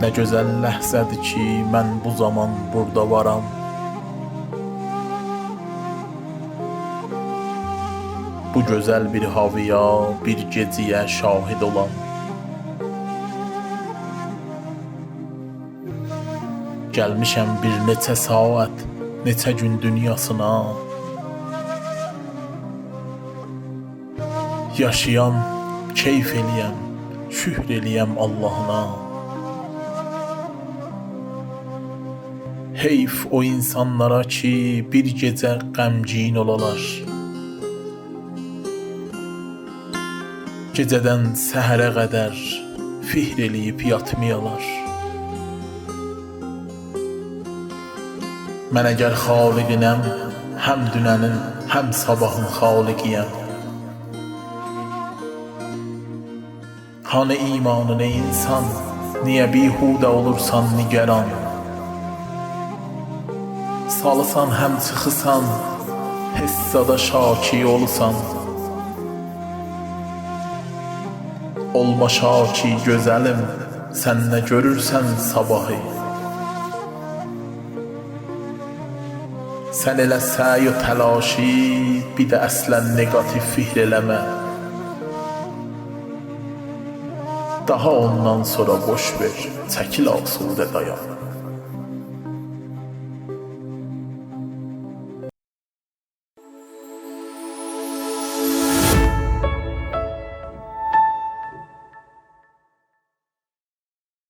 Nə gözəl ləhzədir ki, mən bu zaman burada varam. Bu gözəl bir havaya, bir gecəyə şahid olan. Gəlmişəm bir neçə saat, neçə gün dünyasına. Yaşayam, keyf eləyəm, şükr eləyəm Allahına. Heyf o insanlara ki, bir gecə qəmgin olalar. Gecədən səhərə qədər fihr eləyib yatmayalar. Mən əgər xaliqinəm, həm dünənin, həm sabahın xaliqiyəm. Hani imanın ey insan, niyə bihudə olursan nigaran? Salısan həm çıxısan, hissada şaki olsan. Olma şaki gözəlim, sən nə görürsən sabahı? Sən elə səy و təlaşi, bir də əslən neqativ fihr eləmə. Daha ondan sonra boş ver, çəkil asudə dayan.